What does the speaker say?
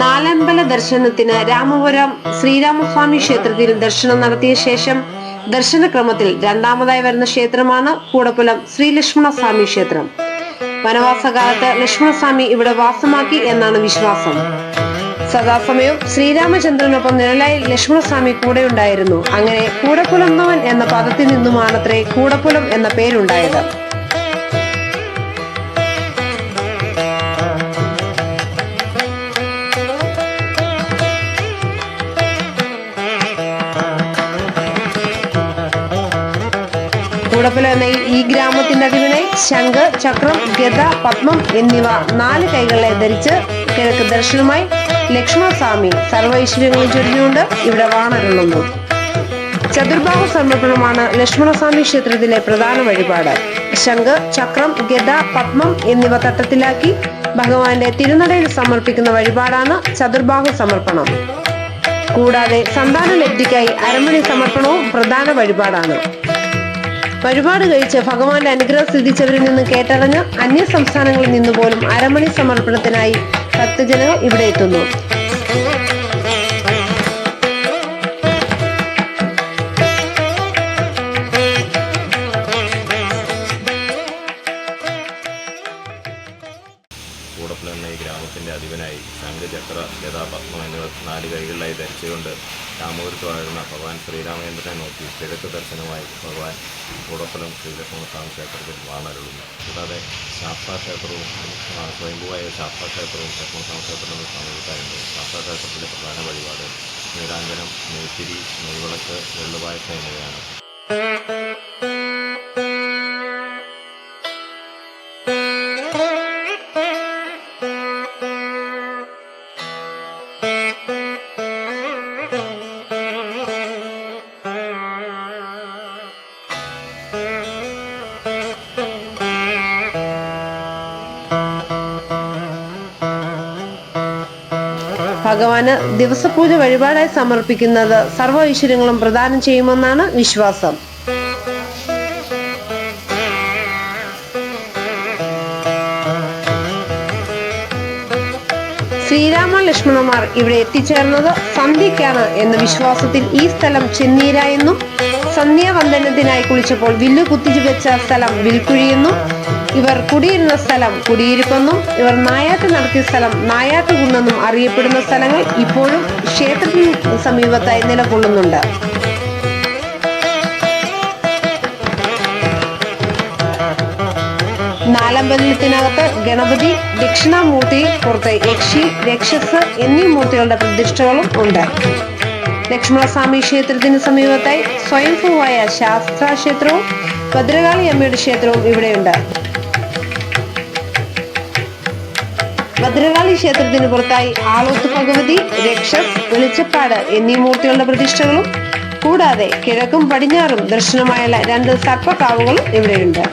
നാലമ്പല ദർശനത്തിന് രാമപുരം ശ്രീരാമസ്വാമി ക്ഷേത്രത്തിൽ ദർശനം നടത്തിയ ശേഷം ദർശനക്രമത്തിൽ രണ്ടാമതായി വരുന്ന ക്ഷേത്രമാണ് കൂടപ്പുലം ശ്രീ ലക്ഷ്മണസ്വാമി ക്ഷേത്രം. വനവാസകാലത്ത് ലക്ഷ്മണസ്വാമി ഇവിടെ വാസമാക്കി എന്നാണ് വിശ്വാസം. സദാസമയം ശ്രീരാമചന്ദ്രനൊപ്പം നിഴലായി ലക്ഷ്മണസ്വാമി കൂടെ ഉണ്ടായിരുന്നു അങ്ങനെ കൂടക്കുലം എന്ന പദത്തിൽ നിന്നുമാണത്രേ കൂടപ്പുലം എന്ന പേരുണ്ടായത്. കൂടപ്പുല എന്ന ഈ- ഗ്രാമത്തിന്റെ അധിപനായി ശംഖ് ചക്രം ഗത പത്മം എന്നിവ നാല് കൈകളെ ധരിച്ച് കിഴക്ക് ദർശനമായി ലക്ഷ്മണസ്വാമി സർവൈശ്വര്യങ്ങളും ചൊരിഞ്ഞുകൊണ്ട് ഇവിടെ വാണരുളുന്നു. ചതുർബാഹു സമർപ്പണമാണ് ലക്ഷ്മണസ്വാമി ക്ഷേത്രത്തിലെ പ്രധാന വഴിപാട്. ശംഖ് ചക്രം ഗത പത്മം എന്നിവ തട്ടത്തിലാക്കി ഭഗവാന്റെ തിരുനടയിൽ സമർപ്പിക്കുന്ന വഴിപാടാണ് ചതുർബാഹു സമർപ്പണം. കൂടാതെ സന്താന ലബ്ധിക്കായി അരമണി സമർപ്പണവും പ്രധാന വഴിപാടാണ്. വഴിപാട് കഴിച്ച് ഭഗവാന്റെ അനുഗ്രഹം സ്ഥിതിച്ചവരിൽ നിന്ന് കേട്ടറിഞ്ഞ് അന്യ സംസ്ഥാനങ്ങളിൽ നിന്ന് പോലും അരമണി സമർപ്പണത്തിനായി ഭക്തജനങ്ങൾ ഇവിടെ എത്തുന്നു. പത്മം എന്നിവ നാല് കൈകളിലായി ധരിച്ചുകൊണ്ട് രാമപുരത്ത് വാഴുന്ന ഭഗവാൻ ശ്രീരാമചന്ദ്രനെ നോക്കി കിഴക്ക് ദർശനമായി ഭഗവാൻ കൂടപ്പലം ശ്രീലക്ഷ്മണസ്വാമി ക്ഷേത്രത്തിൽ വാണരുളുന്നു കൂടാതെ ശാസ്താക്ഷേത്രവും ക്ഷേത്രവും സ്വയംഭൂവായ ശാസ്താക്ഷേത്രവും ലക്ഷ്മണസ്വാമി ക്ഷേത്രവും സമീപത്തായുണ്ട് ശാസ്താക്ഷേത്രത്തിലെ പ്രധാന വഴിപാട് നീരാഞ്ജനം നെയ്ത്തിരി നെയ്വിളക്ക് വെള്ളുപായസം എന്നിവയാണ്. ഭഗവാന് ദിവസപൂജ വഴിപാടായി സമർപ്പിക്കുന്നത് സർവ ഐശ്വര്യങ്ങളും പ്രദാനം ചെയ്യുമെന്നാണ് വിശ്വാസം. ശ്രീരാമ ലക്ഷ്മണന്മാർ ഇവിടെ എത്തിച്ചേർന്നത് സന്ധ്യയ്ക്കാണ് എന്ന വിശ്വാസത്തിൽ ഈ സ്ഥലം ചെന്നീരായെന്നും സന്ധ്യാവന്ദനത്തിനായി കുളിച്ചപ്പോൾ വില്ലു കുത്തിച്ചു വെച്ച സ്ഥലം വിൽക്കുഴിയെന്നും ഇവർ കുടിയിരുന്ന സ്ഥലം കുടിയിരിപ്പെന്നും ഇവർ നായാട്ട് നടത്തിയ സ്ഥലം നായാട്ടുകുന്നെന്നും അറിയപ്പെടുന്ന സ്ഥലങ്ങൾ ഇപ്പോഴും ക്ഷേത്രത്തിന് സമീപത്തായി നിലകൊള്ളുന്നുണ്ട്. നാലമ്പലത്തിനകത്ത് ഗണപതി ദക്ഷിണാമൂർത്തി പുറത്ത് യക്ഷി രക്ഷസ് എന്നീ മൂർത്തികളുടെ പ്രതിഷ്ഠകളും ഉണ്ട്. ലക്ഷ്മണസ്വാമി ക്ഷേത്രത്തിന് സമീപത്തായി സ്വയംഭൂവായ ശാസ്ത്ര ക്ഷേത്രവും ഭദ്രകാളി അമ്മയുടെ ക്ഷേത്രവും ഇവിടെയുണ്ട്. ഭദ്രകാളി ക്ഷേത്രത്തിന് പുറത്തായി ആളോത്ത് ഭഗവതി രക്ഷസ് വെളിച്ചപ്പാട് എന്നീ മൂർത്തികളുടെ പ്രതിഷ്ഠകളും കൂടാതെ കിഴക്കും പടിഞ്ഞാറും ദർശനമായുള്ള രണ്ട് സർപ്പക്കാവുകളും ഇവിടെയുണ്ട്.